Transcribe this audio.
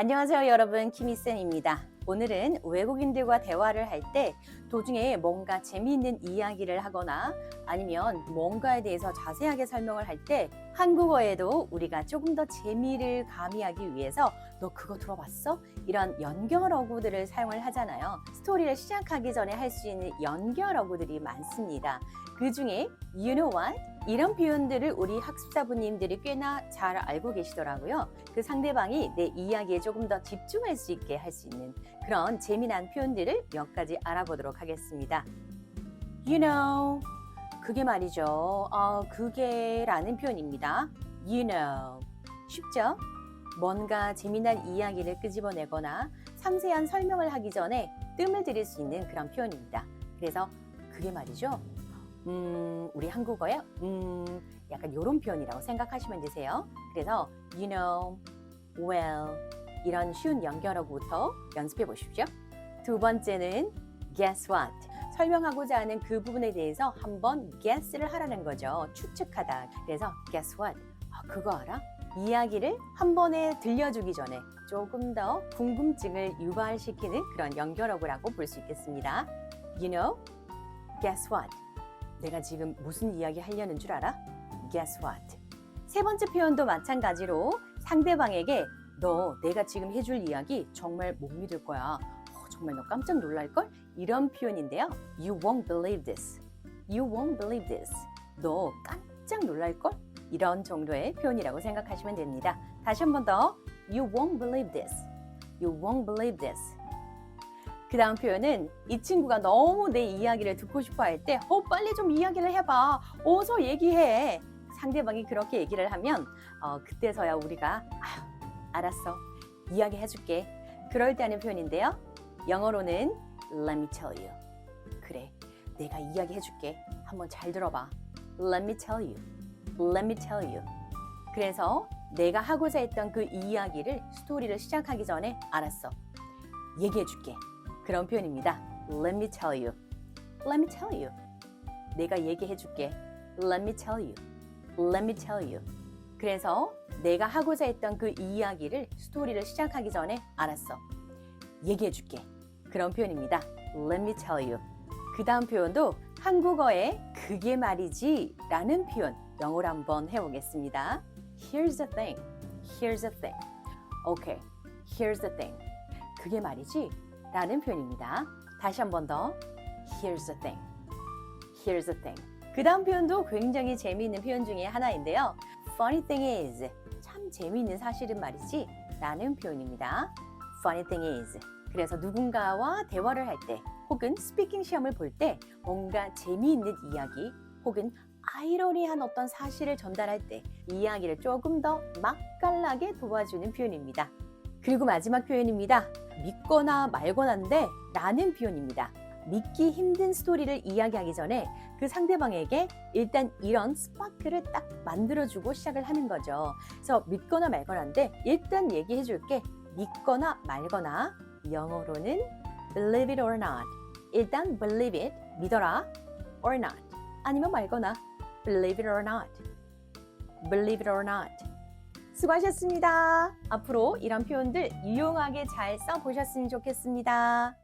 안녕하세요 여러분 키미쌤입니다. 오늘은 외국인들과 대화를 할 때 도중에 뭔가 재미있는 이야기를 하거나 아니면 뭔가에 대해서 자세하게 설명을 할 때 한국어에도 우리가 조금 더 재미를 가미하기 위해서 너 그거 들어봤어? 이런 연결 어구들을 사용을 하잖아요. 스토리를 시작하기 전에 할 수 있는 연결 어구들이 많습니다. 그 중에 you know what? 이런 표현들을 우리 학습자분님들이 꽤나 잘 알고 계시더라고요. 그 상대방이 내 이야기에 조금 더 집중할 수 있게 할 수 있는 그런 재미난 표현들을 몇 가지 알아보도록 하겠습니다. You know, 그게 말이죠. 어, 그게 라는 표현입니다. You know, 쉽죠? 뭔가 재미난 이야기를 끄집어내거나 상세한 설명을 하기 전에 뜸을 들일 수 있는 그런 표현입니다. 그래서 그게 말이죠. 음, 우리 한국어에 음, 약간 이런 표현이라고 생각하시면 되세요. 그래서 you know, well 이런 쉬운 연결어구부터 연습해 보십시오. 두 번째는 guess what 설명하고자 하는 그 부분에 대해서 한번 guess를 하라는 거죠. 추측하다. 그래서 guess what 아, 그거 알아? 이야기를 한 번에 들려주기 전에 조금 더 궁금증을 유발시키는 그런 연결어구라고 볼 수 있겠습니다. You know, guess what? 내가 지금 무슨 이야기 하려는 줄 알아? Guess what? 세 번째 표현도 마찬가지로 상대방에게 너 내가 지금 해줄 이야기 정말 못 믿을 거야. 어, 정말 너 깜짝 놀랄걸? 이런 표현인데요. You won't believe this. You won't believe this. 너 깜짝 놀랄걸? 이런 정도의 표현이라고 생각하시면 됩니다. 다시 한 번 더. You won't believe this. You won't believe this. 그 다음 표현은 이 친구가 너무 내 이야기를 듣고 싶어 할 때, 어, 빨리 좀 이야기를 해봐. 어서 얘기해. 상대방이 그렇게 얘기를 하면, 어, 그때서야 우리가, 아휴, 알았어. 이야기 해줄게. 그럴 때 하는 표현인데요. 영어로는 let me tell you. 그래. 내가 이야기 해줄게. 한번 잘 들어봐. let me tell you. let me tell you. 그래서 내가 하고자 했던 그 이야기를, 스토리를 시작하기 전에 알았어. 얘기해 줄게. 그런 표현입니다. Let me tell you. Let me tell you. 내가 얘기해 줄게. Let me tell you. Let me tell you. 그래서 내가 하고자 했던 그 이야기를 스토리를 시작하기 전에 알았어. 얘기해 줄게. 그런 표현입니다. Let me tell you. 그 다음 표현도 한국어에 그게 말이지 라는 표현 영어로 한번 해보겠습니다. Here's the thing. Here's the thing. Okay. Here's the thing. 그게 말이지 라는 표현입니다. 다시 한 번 더. Here's the thing. Here's the thing. 그 다음 표현도 굉장히 재미있는 표현 중에 하나인데요. Funny thing is. 참 재미있는 사실은 말이지. 라는 표현입니다. Funny thing is. 그래서 누군가와 대화를 할 때, 혹은 스피킹 시험을 볼 때 뭔가 재미있는 이야기, 혹은 아이러니한 어떤 사실을 전달할 때 이야기를 조금 더 맛깔나게 도와주는 표현입니다. 그리고 마지막 표현입니다. 믿거나 말거나인데 라는 표현입니다. 믿기 힘든 스토리를 이야기하기 전에 그 상대방에게 일단 이런 스파크를 딱 만들어주고 시작을 하는 거죠. 그래서 믿거나 말거나인데 일단 얘기해 줄게. 믿거나 말거나 영어로는 believe it or not. 일단 believe it, 믿어라 or not. 아니면 말거나 believe it or not. believe it or not. 수고하셨습니다. 앞으로 이런 표현들 유용하게 잘 써보셨으면 좋겠습니다.